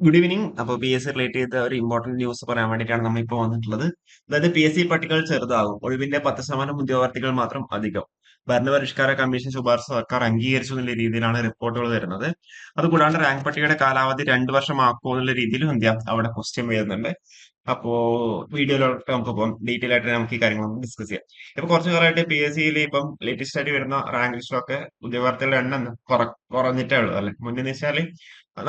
Good evening അപ്പോൾ P S C relate ചെയ്ത ഒരു ഇമ്പോർട്ടന്റ് ന്യൂസ് പറയാൻ വേണ്ടിയിട്ടാണ് നമ്മൾ ഇപ്പോൾ വന്നിട്ടുള്ളത്. അതായത് പി എസ് സി പട്ടികകൾ ചെറുതാകും. ഒഴിവിന്റെ പത്ത് ശതമാനം ഉദ്യോഗാർത്ഥികൾ മാത്രം അധികം. ഭരണപരിഷ്കാര കമ്മീഷൻ ശുപാർശ സർക്കാർ അംഗീകരിച്ചു എന്നുള്ള രീതിയിലാണ് റിപ്പോർട്ടുകൾ വരുന്നത്. അതുകൂടാണ്ട് റാങ്ക് പട്ടികയുടെ കാലാവധി രണ്ടു വർഷമാക്കുമോ എന്നുള്ള രീതിയിലും ഇന്ത്യ അവിടെ ക്വസ്റ്റ്യൻ വരുന്നുണ്ട് അപ്പോ വീഡിയോയിലോട്ട് നമുക്ക് ഇപ്പം ഡീറ്റെയിൽ ആയിട്ട് നമുക്ക് ഈ കാര്യങ്ങൾ ഡിസ്കസ് ചെയ്യാം. ഇപ്പൊ കുറച്ച് കാലമായിട്ട് പി എസ് സിയിൽ ഇപ്പം ലേറ്റസ്റ്റ് ആയിട്ട് വരുന്ന റാങ്ക് ലിസ്റ്റൊക്കെ ഉദ്യോഗാർത്ഥികളുടെ എണ്ണം കുറ കുറഞ്ഞിട്ടേ ഉള്ളൂ. അല്ലെ? മുന്നേ വെച്ചാൽ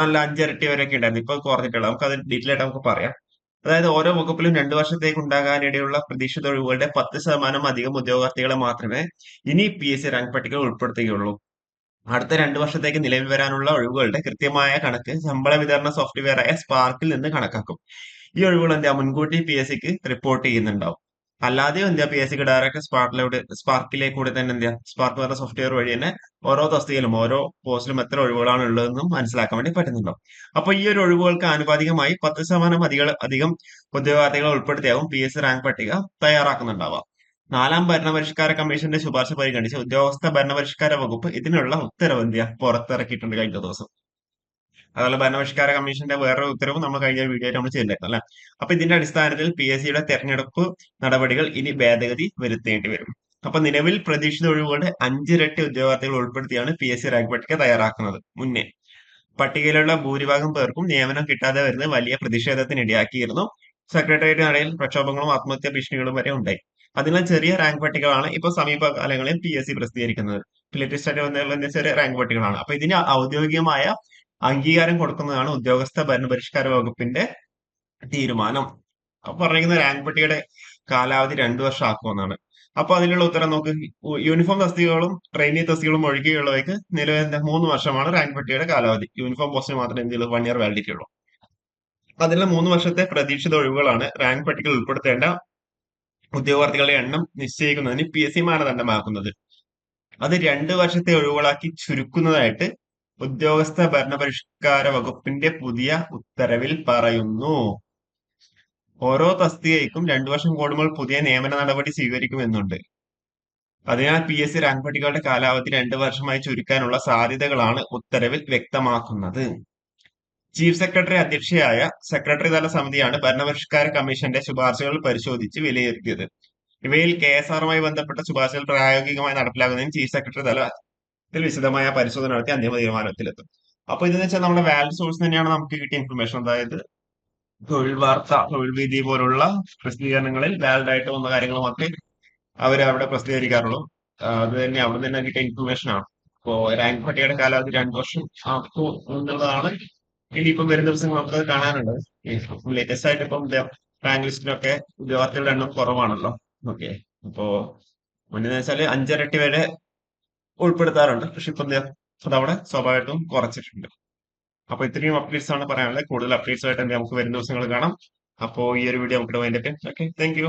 നല്ല അഞ്ചിരട്ടി വരെയൊക്കെ ഉണ്ടായിരുന്നു. ഇപ്പൊ കുറഞ്ഞിട്ടുള്ളൂ നമുക്ക് അത് ഡീറ്റെയിൽ ആയിട്ട് നമുക്ക് പറയാം. അതായത് ഓരോ വകുപ്പിലും രണ്ടു വർഷത്തേക്ക് ഉണ്ടാകാനിടയുള്ള പ്രതീക്ഷിത ഒഴിവുകളുടെ പത്ത് ശതമാനം അധികം ഉദ്യോഗാർത്ഥികളെ മാത്രമേ ഇനി പി എസ് സി റാങ്ക് പട്ടികയിൽ ഉൾപ്പെടുത്തുകയുള്ളൂ. അടുത്ത രണ്ടു വർഷത്തേക്ക് നിലവിൽ വരാനുള്ള ഒഴിവുകളുടെ കൃത്യമായ കണക്ക് ശമ്പള വിതരണ സോഫ്റ്റ്വെയറായ സ്പാർക്കിൽ നിന്ന് കണക്കാക്കും. ഈ ഒഴിവുകൾ എന്താ? മുൻകൂട്ടി പി എസ് സിക്ക് റിപ്പോർട്ട് ചെയ്യുന്നുണ്ടാവും. അല്ലാതെ എന്താ പി എസ് സിക്ക് ഡയറക്റ്റ് സ്പാർക്കിലൂടെ സ്പാർക്കിലേക്ക് കൂടി തന്നെ എന്താ സ്പാർക്ക് പറഞ്ഞ സോഫ്റ്റ്വെയർ വഴി തന്നെ ഓരോ തസ്തികയിലും ഓരോ പോസ്റ്റിലും എത്ര ഒഴിവുകളാണ് ഉള്ളതെന്നും മനസ്സിലാക്കാൻ വേണ്ടി പറ്റുന്നുണ്ടാവും അപ്പൊ ഈ ഒരു ഒഴിവുകൾക്ക് ആനുപാതികമായി പത്ത് ശതമാനം അധികം അധികം ഉദ്യോഗാർത്ഥികളെ ഉൾപ്പെടുത്തിയാവും പി എസ് സി റാങ്ക് പട്ടിക തയ്യാറാക്കുന്നുണ്ടാവുക. നാലാം ഭരണപരിഷ്കാര കമ്മീഷന്റെ ശുപാർശ പരിഗണിച്ച് ഉദ്യോഗസ്ഥ ഭരണപരിഷ്കാര വകുപ്പ് ഇതിനുള്ള ഉത്തരവ് എന്ത് പുറത്തിറക്കിയിട്ടുണ്ട് കഴിഞ്ഞ ദിവസം. അതുപോലെ ഭരണപരിഷ്കാര കമ്മീഷന്റെ വേറെ ഉത്തരവും നമ്മൾ കഴിഞ്ഞ വീഡിയോ നമ്മൾ ചെയ്തിട്ടുണ്ടായിരുന്നു അല്ലെ? അപ്പൊ ഇതിന്റെ അടിസ്ഥാനത്തിൽ പി എസ് സിയുടെ തെരഞ്ഞെടുപ്പ് നടപടികൾ ഇനി ഭേദഗതി വരുത്തേണ്ടി വരും. അപ്പൊ നിലവിൽ പ്രതീക്ഷിത ഒഴിവുകളുടെ അഞ്ചിരട്ടി ഉദ്യോഗാർത്ഥികൾ ഉൾപ്പെടുത്തിയാണ് പി എസ് സി റാങ്ക് പട്ടിക തയ്യാറാക്കുന്നത് മുന്നേ. പട്ടികയിലുള്ള ഭൂരിഭാഗം പേർക്കും നിയമനം കിട്ടാതെ വരുന്നത് വലിയ പ്രതിഷേധത്തിനിടയാക്കിയിരുന്നു സെക്രട്ടേറിയറ്റ് നടയിൽ പ്രക്ഷോഭങ്ങളും ആത്മഹത്യാ ഭീഷണികളും വരെ ഉണ്ടായി. അതിനാൽ ചെറിയ റാങ്ക് പട്ടികകളാണ് ഇപ്പൊ സമീപകാലങ്ങളിൽ പി എസ് സി പ്രസിദ്ധീകരിക്കുന്നത്. ലേറ്റസ്റ്റ് വന്ന ചെറിയ റാങ്ക് പട്ടികകളാണ് അപ്പൊ ഇതിന് ഔദ്യോഗികമായ അംഗീകാരം കൊടുക്കുന്നതാണ് ഉദ്യോഗസ്ഥ ഭരണപരിഷ്കാര വകുപ്പിന്റെ തീരുമാനം. അപ്പൊ പറഞ്ഞിരിക്കുന്ന റാങ്ക് പട്ടികയുടെ കാലാവധി രണ്ടു വർഷം ആക്കുമെന്നാണ് അപ്പൊ അതിനുള്ള ഉത്തരം നോക്ക് യൂണിഫോം തസ്തികകളും ട്രെയിനി തസ്തികകളും ഒഴികെയുള്ളവയ്ക്ക് നിലവിൽ മൂന്ന് വർഷമാണ് റാങ്ക് പട്ടികയുടെ കാലാവധി. യൂണിഫോം പോസ്റ്റിന് മാത്രമേ എന്തെങ്കിലും വൺ ഇയർ വാലിഡിറ്റി ഉള്ളൂ. അതിലെ മൂന്ന് വർഷത്തെ പ്രതീക്ഷിത ഒഴിവുകളാണ് റാങ്ക് പട്ടികയിൽ ഉൾപ്പെടുത്തേണ്ട ഉദ്യോഗാർത്ഥികളുടെ എണ്ണം നിശ്ചയിക്കുന്നതിന് പി എസ് സി മാനദണ്ഡമാക്കുന്നത്. അത് രണ്ട് വർഷത്തെ ഒഴിവുകളാക്കി ചുരുക്കുന്നതായിട്ട് ഉദ്യോഗസ്ഥ ഭരണപരിഷ്കാര വകുപ്പിന്റെ പുതിയ ഉത്തരവിൽ പറയുന്നു. ഓരോ തസ്തികയ്ക്കും രണ്ടു വർഷം കൂടുമ്പോൾ പുതിയ നിയമന നടപടി സ്വീകരിക്കുമെന്നുണ്ട്. അതിനാൽ പി എസ് സി റാങ്ക് പട്ടികകളുടെ കാലാവധി രണ്ട് വർഷമായി ചുരുക്കാനുള്ള സാധ്യതകളാണ് ഉത്തരവിൽ വ്യക്തമാക്കുന്നത്. ചീഫ് സെക്രട്ടറി അധ്യക്ഷയായ സെക്രട്ടറി തല സമിതിയാണ് ഭരണപരിഷ്കാര കമ്മീഷന്റെ ശുപാർശകൾ പരിശോധിച്ച് വിലയിരുത്തിയത്. ഇവയിൽ കെ എസ് ആറുമായി ബന്ധപ്പെട്ട ശുപാർശകൾ പ്രായോഗികമായി നടപ്പിലാക്കുന്നതിന് ചീഫ് സെക്രട്ടറി തലത്തിൽ വിശദമായ പരിശോധന നടത്തി അന്തിമ തീരുമാനത്തിലെത്തും. അപ്പൊ ഇതെന്ന് വെച്ചാൽ നമ്മുടെ വാലിഡ് സോഴ്സ് തന്നെയാണ് നമുക്ക് കിട്ടിയ ഇൻഫർമേഷൻ അതായത് തൊഴിൽ വാർത്ത തൊഴിൽ വീതി പോലുള്ള പ്രസിദ്ധീകരണങ്ങളിൽ വാലിഡ് ആയിട്ട് വന്ന കാര്യങ്ങൾ മാത്രമേ അവർ അവിടെ പ്രസിദ്ധീകരിക്കാറുള്ളൂ. അത് തന്നെ അവിടെ തന്നെ കിട്ടിയ ഇൻഫർമേഷൻ ആണ്. ഇപ്പോ റാങ്ക് പട്ടികയുടെ കാലാവധി രണ്ടു വർഷം എന്നുള്ളതാണ് ഇനിയിപ്പം വരുന്ന ദിവസങ്ങൾ നമുക്ക് കാണാനുണ്ട് ലേറ്റസ്റ്റ് ആയിട്ട് ഇപ്പം റാങ്ക് ലിസ്റ്റിനൊക്കെ ഉദ്യോഗാർത്ഥികളുടെ എണ്ണം കുറവാണല്ലോ. ഓക്കെ അപ്പോ മുന്നേ വെച്ചാൽ അഞ്ചരട്ടി വരെ ഉൾപ്പെടുത്താറുണ്ട്. പക്ഷെ ഇപ്പം അതവിടെ സ്വാഭാവികവും കുറച്ചിട്ടുണ്ട്. അപ്പൊ ഇത്രയും അപ്ഡേറ്റ്സ് ആണ് പറയാനുള്ളത്. കൂടുതൽ അപ്ഡേറ്റ്സ് ആയിട്ട് നമുക്ക് വരുന്ന ദിവസങ്ങൾ കാണാം. അപ്പോ ഈ ഒരു വീഡിയോ നമുക്ക് വേണ്ടിയിട്ട് ഓക്കെ താങ്ക്